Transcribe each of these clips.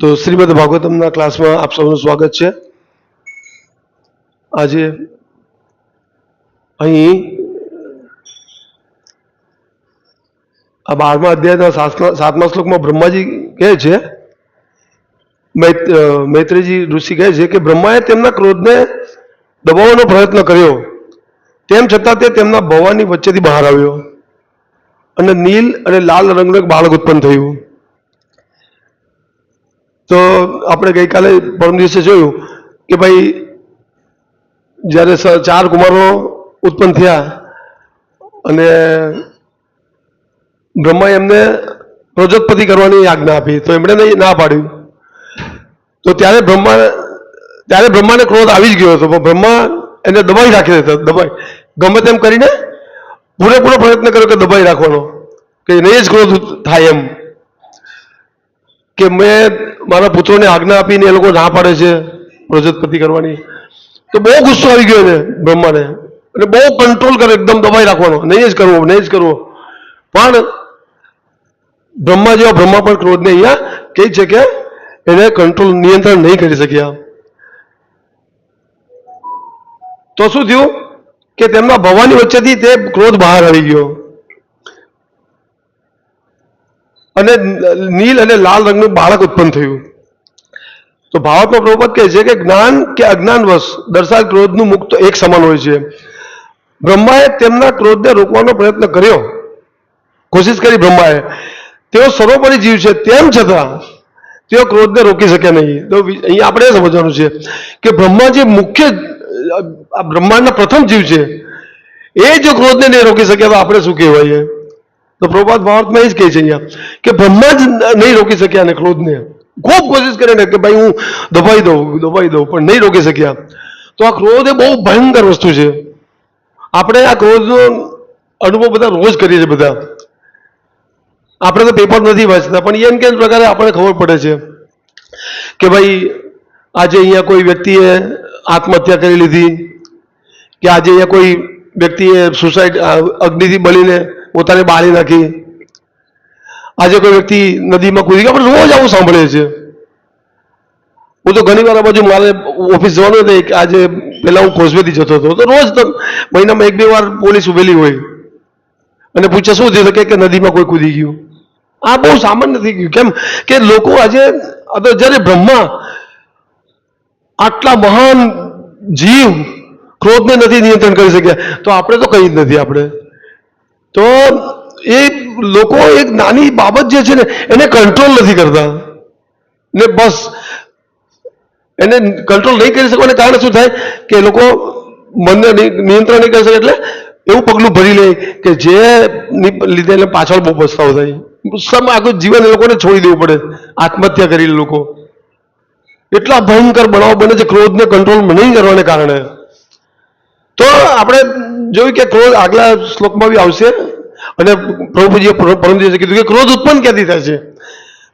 તો શ્રીમદ ભાગવતમના ક્લાસમાં આપ સૌનું સ્વાગત છે. આજે અહીં આ બારમા અધ્યાયના સાતમા શ્લોકમાં બ્રહ્માજી કહે છે મૈત્રીજી ઋષિ કહે છે કે બ્રહ્માએ તેમના ક્રોધને દબાવવાનો પ્રયત્ન કર્યો. તેમ છતાં તે તેમના ભવાની વચ્ચેથી બહાર આવ્યો અને નીલ અને લાલ રંગનું એક બાળક ઉત્પન્ન થયું. તો આપણે ગઈકાલે પરમ દિવસે જોયું કે ભાઈ, જ્યારે ચાર કુમારો ઉત્પન્ન થયા અને બ્રહ્માએ એમને પ્રજોત્પતિ કરવાની આજ્ઞા આપી, તો એમણે નહીં, ના પાડ્યું. તો ત્યારે બ્રહ્મા, ત્યારે બ્રહ્માને ક્રોધ આવી જ ગયો હતો બ્રહ્મા એને દબાઈ રાખી દેતા, દબાઈ. ગમે તેમ કરીને પૂરેપૂરો પ્રયત્ન કર્યો કે દબાઈ રાખવાનો, કે નહીં જ ક્રોધ થાય એમ. કે મેં મારા પુત્રોને આજ્ઞા આપીને એ લોકો ના પાડે છે પ્રજોત્પત્તિ કરવાની. તો બહુ ગુસ્સો આવી ગયો એને બ્રહ્માને. અને બહુ કંટ્રોલ કરે, એકદમ દબાઈ રાખવાનો. નહીં જ કરવો, નહીં જ કરવો. પણ બ્રહ્મા જેવા બ્રહ્મા પણ ક્રોધને અહીંયા કહે છે કે એને કંટ્રોલ નિયંત્રણ નહીં કરી શક્યા. તો શું થયું? કે તેમના ભવાની વચ્ચેથી તે ક્રોધ બહાર આવી ગયો. અને નીલ અને લાલ રંગનું બાળક ઉત્પન્ન થયું. તો ભાવાત્મા પ્રભુપદ કહે છે કે જ્ઞાન કે અજ્ઞાનવશ દર્શાલ ક્રોધનું મુક્ત એક સમાન હોય છે. બ્રહ્માએ તેમના ક્રોધને રોકવાનો પ્રયત્ન કર્યો. કોશિશ કરી બ્રહ્માએ. તેઓ સર્વોપરી જીવ છે, તેમ છતાં તેઓ ક્રોધને રોકી શક્યા નહીં. તો અહીંયા આપણે એ સમજવાનું છે કે બ્રહ્મા જે મુખ્ય બ્રહ્માંડના પ્રથમ જીવ છે, એ જો ક્રોધને નહીં રોકી શક્યા તો આપણે શું કહેવાય તો પ્રભાત ભારતમાં એ જ કહે છે અહીંયા કે બ્રહ્મા જ નહીં રોકી શક્યા ને ક્રોધને. ખૂબ કોશિશ કરીને કે ભાઈ હું દબાઈ દઉં દબાઈ દઉં, પણ નહીં રોકી શક્યા. તો આ ક્રોધ એ બહુ ભયંકર વસ્તુ છે. આપણે આ ક્રોધનો અનુભવ બધા રોજ કરીએ છીએ બધા. આપણે તો પેપર નથી વાંચતા, પણ એમ કેમ પ્રકારે આપણને ખબર પડે છે કે ભાઈ આજે અહીંયા કોઈ વ્યક્તિએ આત્મહત્યા કરી લીધી, કે આજે અહીંયા કોઈ વ્યક્તિએ સુસાઇડ અગ્નિથી બળીને પોતાને બાળી નાખી આજે કોઈ વ્યક્તિ નદીમાં કૂદી ગયો, પણ રોજ આવું સાંભળે છે. હું તો ઘણી વાર આ બાજુ મારે ઓફિસ જવાનું હતું આજે પહેલાં હું કોઝવેથી જતો હતો. તો રોજ તો મહિનામાં એક બે વાર પોલીસ ઉભેલી હોય. અને પૂછે શું થયું? કે નદીમાં કોઈ કૂદી ગયું. આ બહુ સામાન્ય થઈ ગયું. કેમ કે લોકો આજે જ્યારે બ્રહ્મા આટલા મહાન જીવ ક્રોધને નથી નિયંત્રણ કરી શક્યા, તો આપણે તો કંઈ જ નથી આપણે. તો એ લોકો એક નાની બાબત જે છે ને, એને કંટ્રોલ નથી કરતા. ને બસ, એને કંટ્રોલ નહીં કરી શકવાને કારણે શું થાય કે લોકો મનને નિયંત્રણ નહીં કરી શકે એટલે એવું પગલું ભરી લે કે જે લીધે એને પાછળ બહુ પસ્તાવો થાય. સમ આખું જીવન એ લોકોને છોડી દેવું પડે. આત્મહત્યા કરી લોકો. એટલા ભયંકર બનાવ બને છે, ક્રોધને કંટ્રોલ નહીં કરવાને કારણે. તો આપણે જોયું કે ક્રોધ આગલા શ્લોકમાં બી આવશે અને પ્રભુજીએ પર- કીધું કે ક્રોધ ઉત્પન્ન ક્યાંથી થાય છે?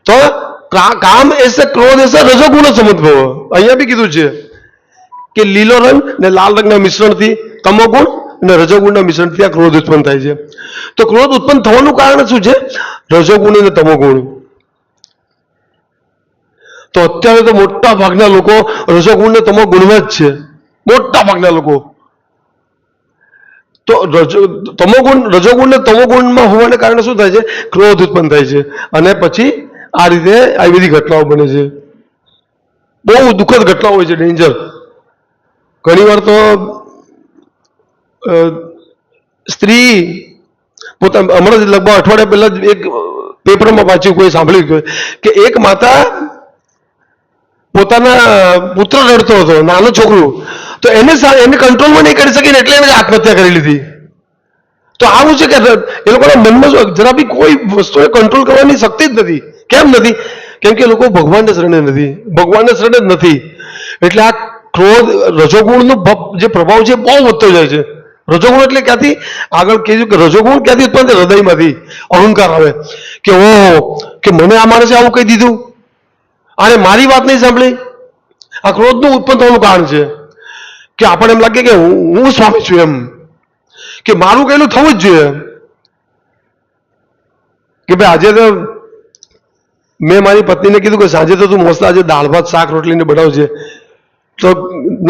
તો કામ એસે ક્રોધ એસે રજોગુણ સમજવો અહીંયા બી કીધું છે કે લીલો રંગ ને લાલ રંગના મિશ્રણથી તમોગુણ અને રજોગુણના મિશ્રણથી આ ક્રોધ ઉત્પન્ન થાય છે. તો ક્રોધ ઉત્પન્ન થવાનું કારણ શું છે? રજોગુણ અને તમોગુણ. તો અત્યારે તો મોટા ભાગના લોકો રજોગુણ ને તમોગુણમાં જ છે. મોટા ભાગના લોકો. તો તમોગુણ રજોગુણ ને તમોગુણમાં હોવાને કારણે શું થાય છે? ક્રોધ ઉત્પન્ન થાય છે. અને પછી આ રીતે આવી બધી ઘટનાઓ બને છે. બહુ દુઃખદ ઘટનાઓ હોય છે ડેન્જર ઘણી વાર તો સ્ત્રી પોતા હમણાં જ લગભગ અઠવાડિયા પહેલા જ એક પેપરમાં વાંચ્યું, કોઈ સાંભળ્યું કે એક માતા પોતાના પુત્ર રડતો હતો, નાનો છોકરો. તો એને એને કંટ્રોલમાં નહીં કરી શકીને એટલે એને આત્મહત્યા કરી લીધી. તો આવું છે કે એ લોકોના મનમાં જરા બી કોઈ વસ્તુને કંટ્રોલ કરવાની શક્તિ જ નથી. કેમ નથી? કેમ કે લોકો ભગવાનને શરણે નથી. ભગવાનને શરણે જ નથી. એટલે આ ક્રોધ, રજોગુણનો જે પ્રભાવ છે બહુ વધતો જાય છે. રજોગુણ એટલે ક્યાંથી? આગળ કીધું કે રજોગુણ ક્યાંથી ઉત્પન્ન થાય? હૃદયમાંથી. અહંકાર આવે. કે ઓહો, કે મને આ માણસે આવું કહી દીધું. આને મારી વાત નહીં સાંભળી. આ ક્રોધનું ઉત્પન્ન થવાનું કારણ છે. કે આપણને એમ લાગે કે હું સ્વામી છું એમ. કે મારું કહેલું થવું જ જોઈએ. કે ભાઈ આજે તો મેં મારી પત્નીને કીધું કે સાંજે તો તું મસ્ત આજે દાળ ભાત, શાક, રોટલીને બનાવજે. તો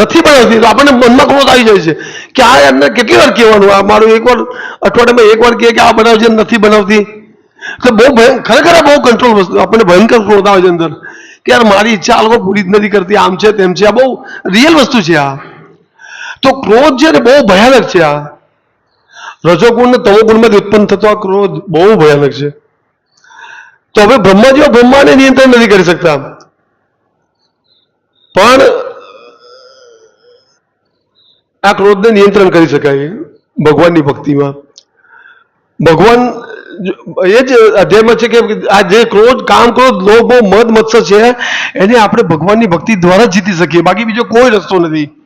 નથી બનાવતી, તો આપણને મનમાં ક્રોધ આવી જાય છે કે આ એમને કેટલી વાર કહેવાનું? આ મારું એકવાર અઠવાડિયામાં એક વાર કહે કે આ બનાવજે નથી બનાવતી. તો બહુ ખરેખર બહુ કંટ્રોલ વસ્તુ, આપણને ભયંકર ક્રોધ આવે છે અંદર. કે યાર મારી ઈચ્છા આ લોકો પૂરી જ નથી કરતી, આમ છે તેમ છે. આ બહુ રિયલ વસ્તુ છે આ. તો ક્રોધ છે ને બહુ ભયાનક છે આ. રજોગુણ ને તમોગુણમાંથી ઉત્પન્ન થતો આ ક્રોધ બહુ ભયાનક છે. તો હવે બ્રહ્માજીઓ બ્રહ્માને નિયંત્રણ નથી કરી શકતા. પણ આ ક્રોધને નિયંત્રણ કરી શકાય ભગવાનની ભક્તિમાં. ભગવાન એ જ અધ્યાયમાં છે કે આ જે ક્રોધ, કામ ક્રોધ, લોભ, મદ મત્સર છે, એને આપણે ભગવાનની ભક્તિ દ્વારા જીતી શકીએ. બાકી બીજો કોઈ રસ્તો નથી.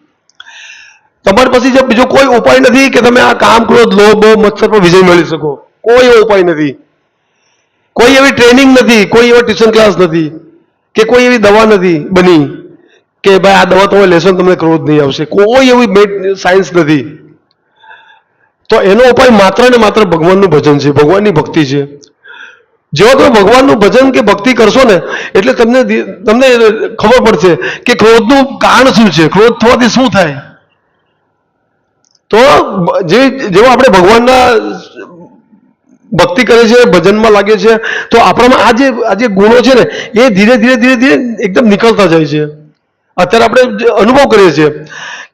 તમારી પાસે જે બીજો કોઈ ઉપાય નથી કે તમે આ કામ ક્રોધ લોભ, મત્સર પર વિજય મેળવી શકો. કોઈ એવો ઉપાય નથી. કોઈ એવી ટ્રેનિંગ નથી, કોઈ એવો ટ્યુશન ક્લાસ નથી, કે કોઈ એવી દવા નથી બની, કે ભાઈ આ દવા તમે લેશો તમને ક્રોધ નહીં આવશે. કોઈ એવી સાયન્સ નથી. તો એનો ઉપાય માત્ર ને માત્ર ભગવાનનું ભજન છે, ભગવાનની ભક્તિ છે. જેવો તમે ભગવાનનું ભજન કે ભક્તિ કરશો ને, એટલે તમને તમને ખબર પડશે કે ક્રોધનું કારણ શું છે? ક્રોધ થવાથી શું થાય? તો જે, જેવો આપણે ભગવાનના ભક્તિ કરે છે, ભજનમાં લાગે છે, તો આપણામાં આ જે આ જે ગુણો છે ને, એ ધીરે ધીરે ધીરે ધીરે એકદમ નીકળતા જાય છે. અત્યારે આપણે અનુભવ કરીએ છીએ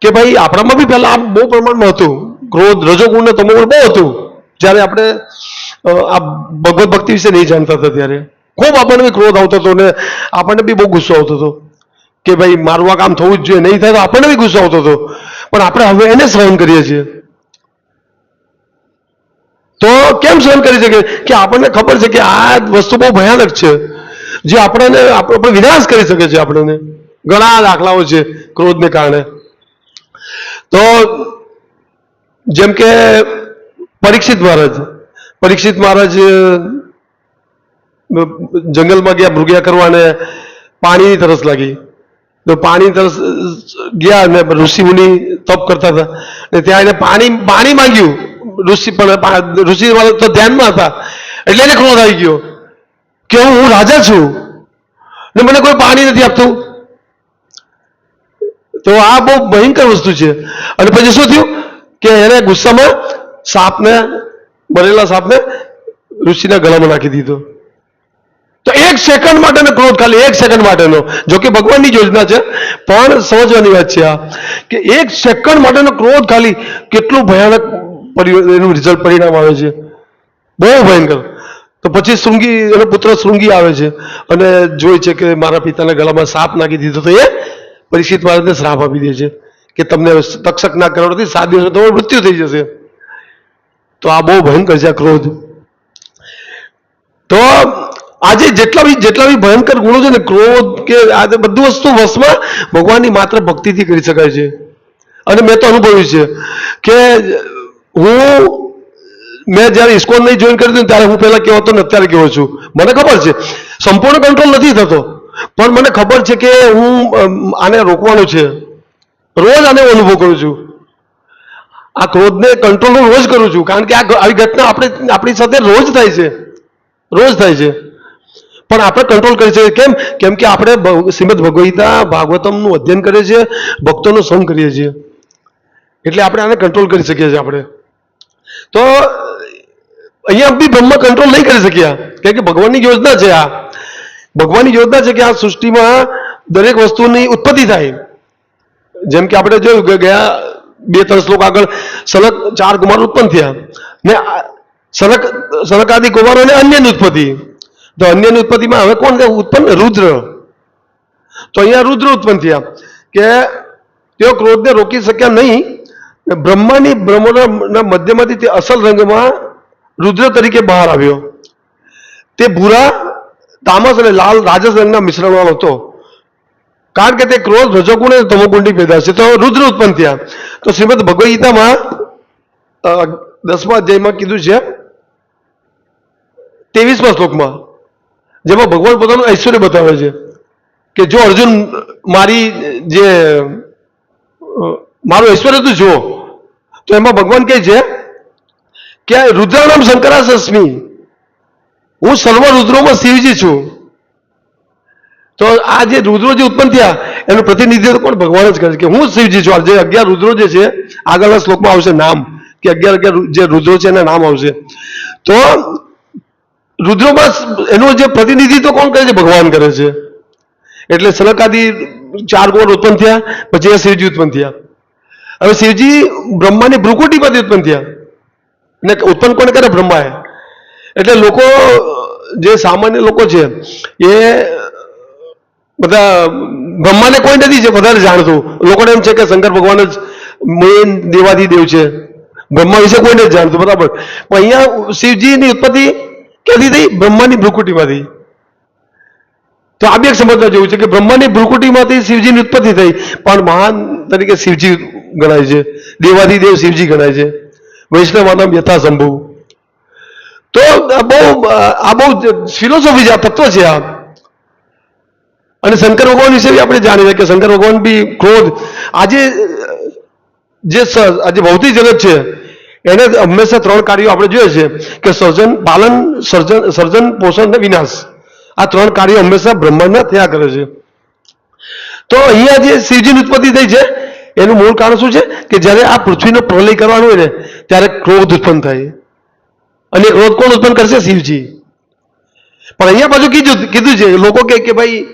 કે ભાઈ આપણામાં બી પહેલા આ બહુ પ્રમાણમાં હતું. ક્રોધ રજોગુણ ને તમોગુણ બહુ હતું. જ્યારે આપણે આ ભગવત ભક્તિ વિશે નહીં જાણતા હતા ત્યારે. ખૂબ આપણને ક્રોધ આવતો હતો ને આપણને બી બહુ ગુસ્સો આવતો હતો. કે ભાઈ મારું આ કામ થવું જ જોઈએ, નહીં થાય તો આપણને બી ગુસ્સો આવતો હતો. પણ આપણે હવે એને સહન કરીએ છીએ. તો કેમ સહન કરી શકે કે આપણને ખબર છે કે આ વસ્તુ બહુ ભયાનક છે. જે આપણને, આપણે વિનાશ કરી શકે છે આપણને. ઘણા દાખલાઓ છે ક્રોધને કારણે. તો જેમ કે પરીક્ષિત મહારાજ પરીક્ષિત મહારાજ જંગલમાં ગયા મૃગ્યા કરવાને પાણીની તરસ લાગી. તો પાણી ગયા અને ઋષિ મુનિ તપ કરતા હતા. અને ત્યાં એને પાણી પાણી માંગ્યું. ઋષિ પણ ઋષિ તો ધ્યાનમાં હતા. એટલે એને ક્રોધ આવી ગયો. કે હું રાજા છું. ને મને કોઈ પાણી નથી આપતું. તો આ બહુ ભયંકર વસ્તુ છે. અને પછી શું થયું? કે એને ગુસ્સામાં સાપને મરેલા સાપને ઋષિના ગળામાં નાખી દીધો. તો એક સેકન્ડ માટેનો ક્રોધ ખાલી, એક સેકન્ડ માટેનો. જો કે ભગવાનની યોજના છે, પણ સમજવાની વાત છે આ, કે એક સેકન્ડ માટેનો ક્રોધ ખાલી કેટલું ભયાનક એનું રિઝલ્ટ પરિણામ આવે છે. બહુ ભયંકર. તો પછી શૃંગી, એનો પુત્ર શૃંગી આવે છે અને જોઈ છે કે મારા પિતાના ગળામાં સાપ નાખી દીધો તો એ પરિચિત મહારાજને શ્રાપ આપી દે છે કે તમને તક્ષક ના કરવાથી સાત દિવસ તમારું મૃત્યુ થઈ જશે. તો આ બહુ ભયંકર છે આ ક્રોધ. તો આજે જેટલા બી જેટલા બી ભયંકર ગુણો છે ને, ક્રોધ કે આ બધું વસ્તુ વશમાં ભગવાનની માત્ર ભક્તિથી કરી શકાય છે. અને મેં તો અનુભવ્યું છે કે હું, મેં જ્યારે ઇસ્કોન નહીં જોઈન કરી દીધું ત્યારે હું પહેલા કેવો હતો ને અત્યારે કેવો છું. મને ખબર છે. સંપૂર્ણ કંટ્રોલ નથી થતો. પણ મને ખબર છે કે હું આને રોકવાનું છે. રોજ આને અનુભવ કરું છું. આ ક્રોધને કંટ્રોલ રોજ કરું છું. કારણ કે આ આવી ઘટના આપણે, આપણી સાથે રોજ થાય છે. રોજ થાય છે. પણ આપણે કંટ્રોલ કરી શકીએ કેમ? કેમ કે આપણે શ્રીમદ ભગવદ ભાગવતમનું અધ્યયન કરીએ છીએ, ભક્તોનો સંગ કરીએ છીએ. એટલે આપણે આને કંટ્રોલ કરી શકીએ છીએ આપણે. તો, અહીંયા બી બ્રહ્મ કંટ્રોલ નહીં કરી શક્યા. કેમ કે ભગવાનની યોજના છે આ. ભગવાનની યોજના છે કે આ સૃષ્ટિમાં દરેક વસ્તુની ઉત્પત્તિ થાય. જેમ કે આપણે જોયું કે ગયા બે, ત્રણ શ્લોક આગળ સનક ચાર કુમાર ઉત્પન્ન થયા. ને સનક સનકાદી કુમારોને અન્યની ઉત્પત્તિ. તો અન્યની ઉત્પત્તિમાં હવે કોણ ઉત્પન્ન રુદ્ર. તો અહીંયા રુદ્ર ઉત્પન્ન થયા. કે તેઓ ક્રોધને રોકી શક્યા નહીં. બ્રહ્માની બ્રહ્મના મધ્યમાંથી તે અસલ રંગમાં રુદ્ર તરીકે બહાર આવ્યો. તે ભૂરા, તામસ અને લાલ રાજસ રંગના મિશ્રણવાળો હતો. કારણ કે તે ક્રોધ રજોગુણ અને તમોગુણની પેદા છે. તો રુદ્ર ઉત્પન્ન થયા. તો શ્રીમદ ભગવદ ગીતામાં દસમા અધ્યાયમાં કીધું છે, ત્રેવીસમા શ્લોકમાં જેમાં ભગવાન પોતાનું ઐશ્વર્ય બતાવે છે. કે જો અર્જુન મારી, જે મારું ઐશ્વર્ય તું જુઓ, તો એમાં ભગવાન કહે છે કે રુદ્રાણામ શંકરાસસ્મી, હું સર્વ રુદ્રોમાં શિવજી છું. તો આ જે રુદ્રો જે ઉત્પન્ન થયા, એનું પ્રતિનિધિત્વ કોણ? ભગવાન જ કરે છે કે હું શિવજી છું. જે અગિયાર રુદ્રો જે છે, આગળના શ્લોકમાં આવશે નામ, કે અગિયાર અગિયાર જે રુદ્રો છે એના નામ આવશે. તો રુદ્રોમાં એનું જે પ્રતિનિધિત્વ કોણ કરે છે? ભગવાન કરે છે. એટલે સનકાદી ચાર ગોળ ઉત્પન્ન થયા, પછી શિવજી ઉત્પન્ન થયા. હવે શિવજી બ્રહ્માની ભ્રુકુટીમાંથી ઉત્પન્ન થયા. ને ઉત્પન્ન કોને કરે? બ્રહ્માએ. એટલે લોકો, જે સામાન્ય લોકો છે, એ બધા બ્રહ્માને કોઈ નથી છે વધારે જાણતું. લોકોને એમ છે કે શંકર ભગવાન જ મેન દેવાધિદેવ છે. બ્રહ્મા વિશે કોઈ નથી જાણતું, બરાબર. પણ અહીંયા શિવજીની ઉત્પત્તિ ક્યાંથી થઈ બ્રહ્માની ભ્રુકુટીમાંથી. તો આ બી સમજવા જેવું છે કે બ્રહ્માની ભ્રુકુટીમાંથી શિવજીની ઉત્પત્તિ થઈ. પણ મહાન તરીકે શિવજી ગણાય છે. દેવાધિદેવ શિવજી ગણાય છે. વૈષ્ણવાનમ યથા શંભુ તો બહુ, આ બહુ ફિલોસોફી છે આ તત્વ છે આ. અને શંકર ભગવાન વિશે બી આપણે જાણીએ કે શંકર ભગવાન બી ક્રોધ આજે જે આજે ભૌતિક જગત છે એને હંમેશા ત્રણ કાર્યો આપણે જોઈએ છે કે સર્જન, પાલન, સર્જન સર્જન, પોષણ અને વિનાશ. આ ત્રણ કાર્યો હંમેશા બ્રહ્માંડના થયા કરે છે. તો અહીંયા જે શિવજીની ઉત્પત્તિ થઈ છે, એનું મૂળ કારણ શું છે? કે જ્યારે આ પૃથ્વીનો પ્રલય કરવાનો હોય ને, ત્યારે ક્રોધ ઉત્પન્ન થાય. અને ક્રોધ કોણ ઉત્પન્ન કરશે? શિવજી. પણ અહીંયા પાછું કીધું કીધું છે, લોકો કે ભાઈ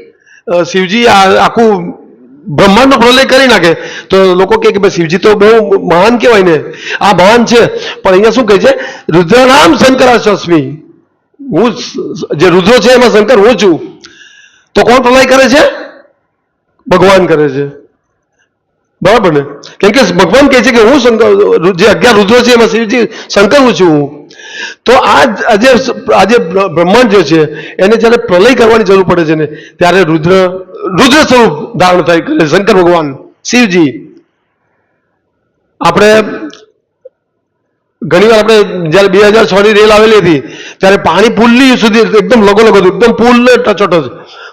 શિવજી આ આખું બ્રહ્માંડનો પ્રલય કરી નાખે. તો લોકો કહે કે ભાઈ શિવજી તો બહુ મહાન કહેવાય ને. આ મહાન છે. પણ અહીંયા શું કહે છે? રુદ્રનામ શંકરાશ્વમી હું જે રુદ્રો છે એમાં શંકર, હું છું. તો કોણ પ્રલય કરે છે? ભગવાન કરે છે. બરાબર ને? કેમ કે ભગવાન કહે છે કે હું શંકર, જે અગિયાર રુદ્રો છે એમાં શિવજી, શંકર હું છું. હું તો આજે આજે બ્રહ્માંડ જે છે, એને જ્યારે પ્રલય કરવાની જરૂર પડે છે ને, ત્યારે રુદ્ર રુદ્ર સ્વરૂપ ધારણ થાય કરે શંકર ભગવાન, શિવજી. આપણે ઘણીવાર આપણે જ્યારે બે હજાર છ ની રેલ આવેલી હતી, ત્યારે પાણી પુલની સુધી એકદમ લગો લગો એકદમ પુલ જ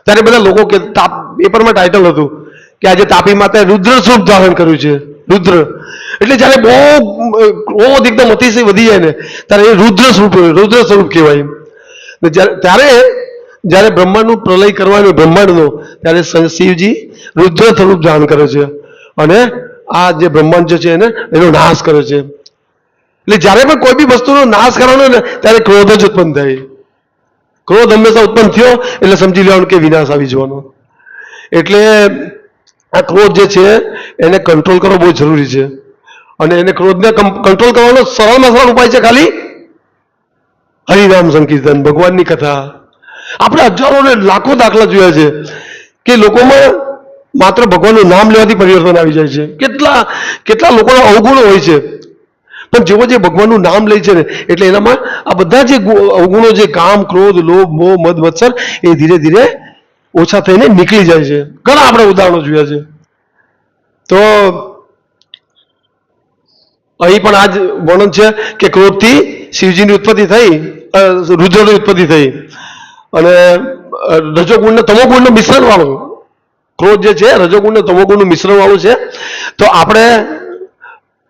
ત્યારે બધા લોકો કે તાપ પેપરમાં ટાઇટલ હતું કે આજે તાપી માતાએ રુદ્ર સ્વરૂપ ધારણ કર્યું છે. રુદ્ર. એટલે જ્યારે બહુ ક્રોધ એકદમ અતિશય વધી જાય ને, ત્યારે એ રુદ્ર સ્વરૂપ રુદ્ર સ્વરૂપ કહેવાય ત્યારે જ્યારે બ્રહ્માંડનું પ્રલય કરવાનું બ્રહ્માંડનો, ત્યારે શિવજી રુદ્ર સ્વરૂપ ધારણ કરે છે. અને આ જે બ્રહ્માંડ છે એને, એનો નાશ કરે છે. એટલે જ્યારે પણ કોઈ બી વસ્તુનો નાશ કરવાનો ને, ત્યારે ક્રોધ જ ઉત્પન્ન થાય. ક્રોધ હંમેશા ઉત્પન્ન થયો, એટલે સમજી લેવાનું કે વિનાશ આવી જવાનો. એટલે આ ક્રોધ જે છે, એને કંટ્રોલ કરવો બહુ જરૂરી છે. અને એને ક્રોધને કંટ્રોલ કરવાનો સરળમાં સરળ ઉપાય છે ખાલી હરિનામ સંકીર્તન, ભગવાનની કથા. આપણે હજારો ને લાખો દાખલા જોયા છે કે લોકોમાં માત્ર ભગવાનનું નામ લેવાથી પરિવર્તન આવી જાય છે. કેટલા કેટલા લોકોના અવગુણો હોય છે. પણ જેવો જે ભગવાનનું નામ લે છે ને, એટલે એનામાં આ બધા જે અવગુણો જે કામ, ક્રોધ, લોભ, મોહ, મદ, મત્સર, એ ધીરે ધીરે ઓછા થઈને નીકળી જાય છે. ઘણા આપણે ઉદાહરણો જોયા છે. તો અહીં પણ આ જ વર્ણન છે કે ક્રોધથી શિવજીની ઉત્પત્તિ થઈ રુદ્રની ઉત્પત્તિ થઈ. અને રજોગુણને રજોગુણ તમોગુણનું મિશ્રણ વાળું ક્રોધ જે છે, રજોગુણને તમોગુણનું મિશ્રણ વાળું છે. તો આપણે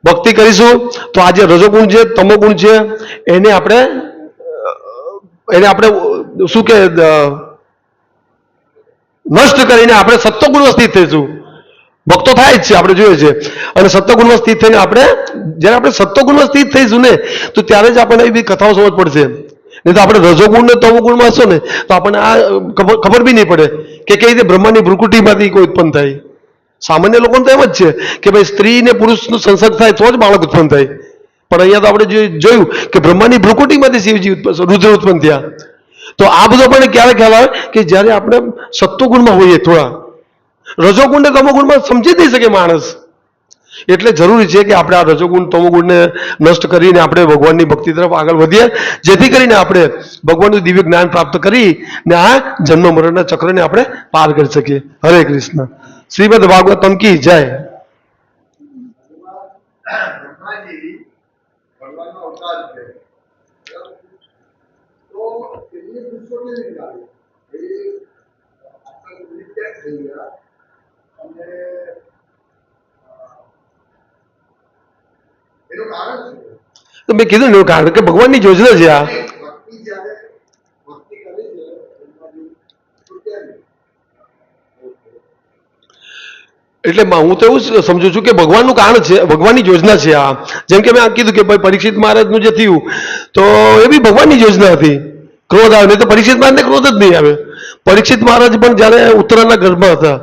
ભક્તિ કરીશું. તો આ જે રજોગુણ છે, તમોગુણ છે, એને આપણે એને આપણે શું કે નષ્ટ કરીને આપણે સત્વગુણમાં સ્થિત થઈશું ભક્તો થાય જ છે, આપણે જોઈએ છે. અને સત્વગુણમાં સ્થિત થઈને આપણે, જ્યારે આપણે સત્વગુણમાં સ્થિત થઈશું ને તો ત્યારે જ આપણને એવી કથાઓ સમજ પડશે. નહીં તો આપણે રજોગુણ ને તમોગુણમાં હશો ને, તો આપણને આ ખબર બી નહીં પડે કે કઈ રીતે બ્રહ્માની ભ્રુકુટીમાંથી કોઈ ઉત્પન્ન થાય. સામાન્ય લોકોને તો એમ જ છે કે ભાઈ સ્ત્રી ને પુરુષનું સંસર્ગ થાય તો જ બાળક ઉત્પન્ન થાય. પણ અહીંયા તો આપણે જોયું કે બ્રહ્માની ભ્રુકુટીમાંથી શિવજી ઉત્પન્ન રુદ્ર ઉત્પન્ન થયા. તો આ બધો પણ ક્યારે ખ્યાલ આવે કે જ્યારે આપણે સત્વગુણમાં હોઈએ થોડા રજોગુણ ને તમોગુણમાં સમજી નહીં શકે માણસ. એટલે જરૂરી છે કે આપણે આ રજોગુણ, તમોગુણને નષ્ટ કરીને આપણે ભગવાનની ભક્તિ તરફ આગળ વધીએ, જેથી કરીને આપણે ભગવાનનું દિવ્ય જ્ઞાન પ્રાપ્ત કરી ને આ જન્મ મરણના ચક્રને આપણે પાર કરી શકીએ. હરે કૃષ્ણ. શ્રીમદ ભાગવતમ કી જય. તો મેં કીધું ને કારણ કે ભગવાનની યોજના છે આ. એટલે હું તો એવું સમજુ છું કે ભગવાનનું કારણ છે ભગવાનની યોજના છે આ. જેમ કે મેં આ કીધું કે ભાઈ પરીક્ષિત મહારાજનું જે થયું તો એ બી ભગવાનની યોજના હતી. ક્રોધ આવે નહીં તો પરીક્ષિત મહારાજને ક્રોધ જ નહીં આવે. પરીક્ષિત મહારાજ પણ જ્યારે ઉત્તરાના ગર્ભમાં હતા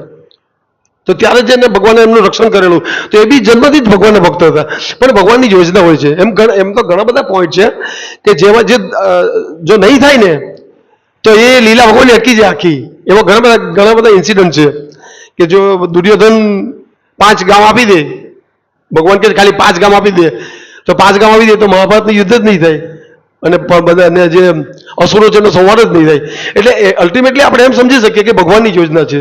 તો ત્યારે જ એને ભગવાને એમનું રક્ષણ કરેલું. તો એ બી જન્મથી જ ભગવાનના ભક્ત હતા. પણ ભગવાનની યોજના હોય છે. એમ એમ તો ઘણા બધા પોઈન્ટ છે કે જેમાં જે જો નહીં થાય ને, તો એ લીલા ભગવાનની અટકી જાય આખી. એવા ઘણા બધા ઘણા બધા ઇન્સિડન્ટ છે કે જો દુર્યોધન પાંચ ગામ આપી દે, ભગવાન કે ખાલી પાંચ ગામ આપી દે, તો પાંચ ગામ આપી દે તો મહાભારતનું યુદ્ધ જ નહીં થાય. અને બધા જે અસુરો છે એનો સંવાદ જ નહીં થાય. એટલે અલ્ટિમેટલી આપણે એમ સમજી શકીએ કે ભગવાનની યોજના છે.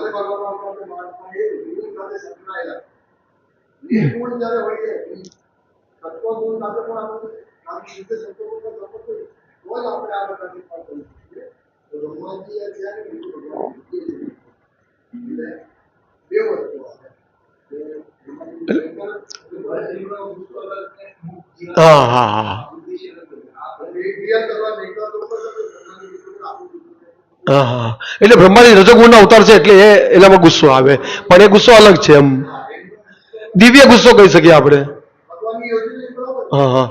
આ બધા નિર્માણ કરી શકીએ. તો ભગવાનજી એ છે ને બીજું ભગવાન એટલે બે વસ્તુ આવે કે ભગવાનજી ખરેખર ભગવાનજીનો પુષ્કળને મુક્તિ હા હા હા ઉદ્દેશ્ય નથી. આ બધી ક્રિયા કરવા નીકળો તો પણ ભગવાનની વિરુદ્ધ આપણું વિરુદ્ધ હા એટલે બ્રહ્માજી રજોગુણના અવતાર છે એટલે એ એનામાં ગુસ્સો આવે. પણ એ ગુસ્સો અલગ છે એમ. દિવ્ય ગુસ્સો કહી શકીએ આપણે. હા હા.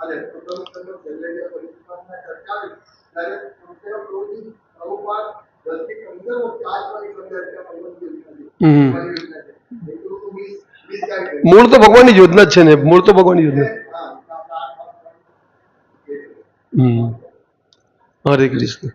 અને પ્રથમ સ્તરનો છેલ્લે જે પરિસ્થિતિમાં ચર્ચા ત્યારે સંપૂર્ણ પ્રવૃત્તિ પ્રભુપાદ દસથી પંદર વખતે આજ મારી સમજાય કે આ ભગવાનની હમ. ભગવાનની યોજના છે. એટલું તો મિસ- misguide મૂળ તો ભગવાનની યોજના જ છે ને. મૂળ તો ભગવાનની યોજના હમ. હરે કૃષ્ણ.